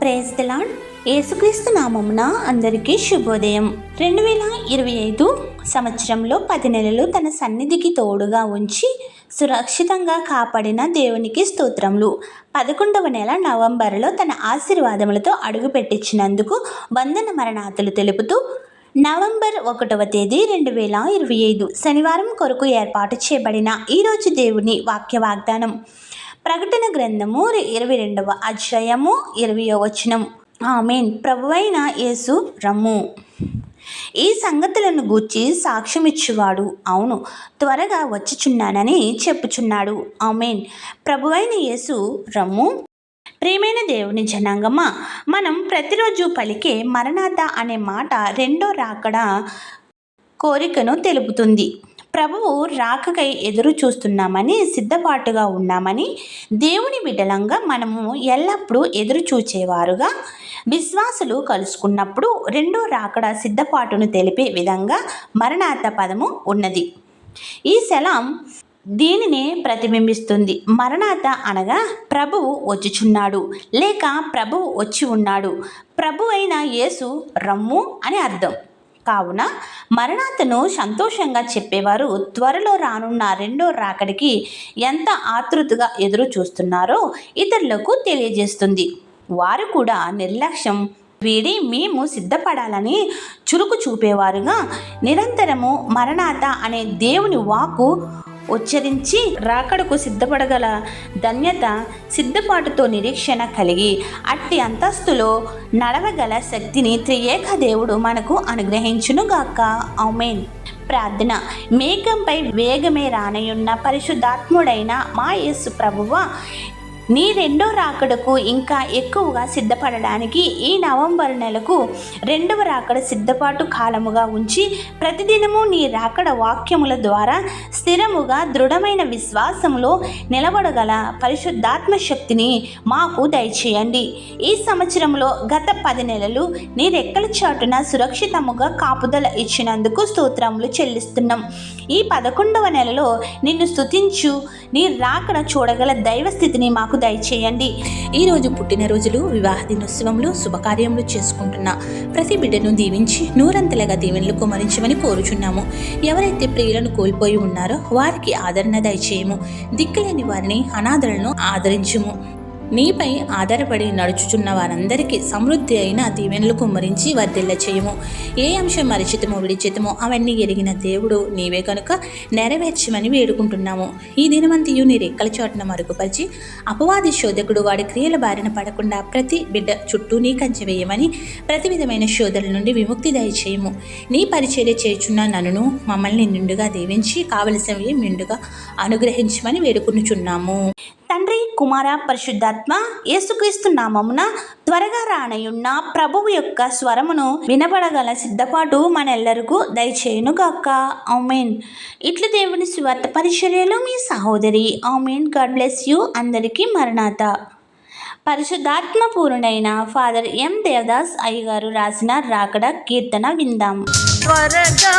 Praise దిలాడ్ యేసుక్రీస్తు నామమున అందరికీ శుభోదయం. రెండు వేల ఇరవై ఐదు సంవత్సరంలో పది నెలలు తన సన్నిధికి తోడుగా ఉంచి సురక్షితంగా కాపాడిన దేవునికి స్తోత్రములు. పదకొండవ నెల నవంబర్లో తన ఆశీర్వాదములతో అడుగుపెట్టించినందుకు వందన మరణాతులు తెలుపుతూ నవంబర్ ఒకటవ తేదీ రెండు వేల ఇరవై ఐదు శనివారం కొరకు ఏర్పాటు చేయబడిన ఈరోజు దేవుని వాక్య వాగ్దానం ప్రకటన గ్రంథము ఇరవై రెండవ అధ్యాయము ఇరవయో వచనం. ఆమెన్. ప్రభువైన యేసు రమ్ము. ఈ సంగతులను గూర్చి సాక్ష్యమిచ్చువాడు. అవును త్వరగా వచ్చుచున్నానని చెప్పుచున్నాడు. ఆమెన్. ప్రభువైన యేసు రమ్ము. ప్రియమైన దేవుని జనాంగమా మనం ప్రతిరోజు పలికే మరణాత అనే మాట రెండో రాకడ కోరికను తెలుపుతుంది. ప్రభువు రాకకై ఎదురు చూస్తున్నామని సిద్ధపాటుగా ఉన్నామని దేవుని బిడ్డలంగా మనము ఎల్లప్పుడూ ఎదురు చూచేవారుగా. విశ్వాసులు కలుసుకున్నప్పుడు రెండో రాకడ సిద్ధపాటును తెలిపే విధంగా మరణాత పదము ఉన్నది. ఈ శలం దీనినే ప్రతిబింబిస్తుంది. మరణాత అనగా ప్రభువు వచ్చుచున్నాడు లేక ప్రభువు వచ్చి ఉన్నాడు. ప్రభు అయిన యేసు రమ్ము అని అర్థం. కావున మరణాతను సంతోషంగా చెప్పేవారు త్వరలో రానున్న రెండో రాకడికి ఎంత ఆతృతగా ఎదురు చూస్తున్నారో ఇతరులకు తెలియజేస్తుంది. వారు కూడా నిర్లక్ష్యం వీడి మేము సిద్ధపడాలని చురుకు చూపేవారుగా. నిరంతరము మరణాత అనే దేవుని వాకు ఉచ్చరించి రాకడకు సిద్ధపడగల ధన్యత సిద్ధపాటుతో నిరీక్షణ కలిగి అట్టి అంతస్తులో నడవగల శక్తిని త్రియేక దేవుడు మనకు అనుగ్రహించునుగాక. ఔమెన్ ప్రార్థన. మేఘంపై వేగమే రానయున్న పరిశుద్ధాత్ముడైన మా యేసు ప్రభువ నీ రెండో రాకడకు ఇంకా ఎక్కువగా సిద్ధపడడానికి ఈ నవంబర్ నెలకు రెండవ రాకడ సిద్ధపాటు కాలముగా ఉంచి ప్రతిదినము నీ రాకడ వాక్యముల ద్వారా స్థిరముగా దృఢమైన విశ్వాసములో నిలబడగల పరిశుద్ధాత్మ శక్తిని మాకు దయచేయండి. ఈ సంవత్సరంలో గత పది నెలలు నీ రెక్కల చాటున సురక్షితముగా కాపుదల ఇచ్చినందుకు స్తోత్రములు చెల్లిస్తున్నాం. ఈ పదకొండవ నెలలో నిన్ను స్తుతించు నీ రాకడ చూడగల దైవ స్థితిని మాకు దయచేయండి. ఈరోజు పుట్టినరోజులు వివాహ దినోత్సవంలో శుభకార్యములు చేసుకుంటున్న. ప్రతి బిడ్డను దీవించి నూరంతలుగా దీవెనలు కుమరించమని కోరుచున్నాము. ఎవరైతే ప్రియులను కోల్పోయి ఉన్నారో వారికి ఆదరణ దయచేయము. దిక్కులేని వారిని అనాథలను ఆదరించుము. నీపై ఆధారపడి నడుచుచున్న వారందరికీ సమృద్ధి అయిన దీవెనలు కుమ్మరించి వర్ధిల్ల చేయము. ఏ అంశం మరిచితమో విడిచితమో అవన్నీ ఎరిగిన దేవుడు నీవే కనుక నెరవేర్చమని వేడుకుంటున్నాము. ఈ దినమంతియు నీ రెక్కల చోటున మరుగుపరిచి అపవాది శోధకుడు వాడి క్రియల బారిన పడకుండా ప్రతి బిడ్డ చుట్టూ నీ కంచె వేయమని ప్రతి విధమైన శోధల నుండి విముక్తి దయచేయము. నీ పరిచర్య చేయుచున్న నన్నును మమ్మల్ని నిండుగా దీవించి కావలసినవి నిండుగా అనుగ్రహించమని వేడుకునుచున్నాము. తండ్రి కుమార పరిశుద్ధాత్మ యేసుక్రీస్తు నామమున త్వరగా రానయున్న ప్రభువు యొక్క స్వరమును వినబడగల సిద్ధపాటు మనెల్లరకు దయచేయును గాక ఆమెన్. ఇట్లు దేవుని స్వార్థ పరిచర్యలో మీ సహోదరి ఆమెన్. గాడ్ బ్లెస్ యూ అందరికీ మరణాత. పరిశుద్ధాత్మ పూర్ణైన ఫాదర్ ఎం. దేవదాస్ అయ్యగారు రాసిన రాకడ కీర్తన విందాం. త్వరగా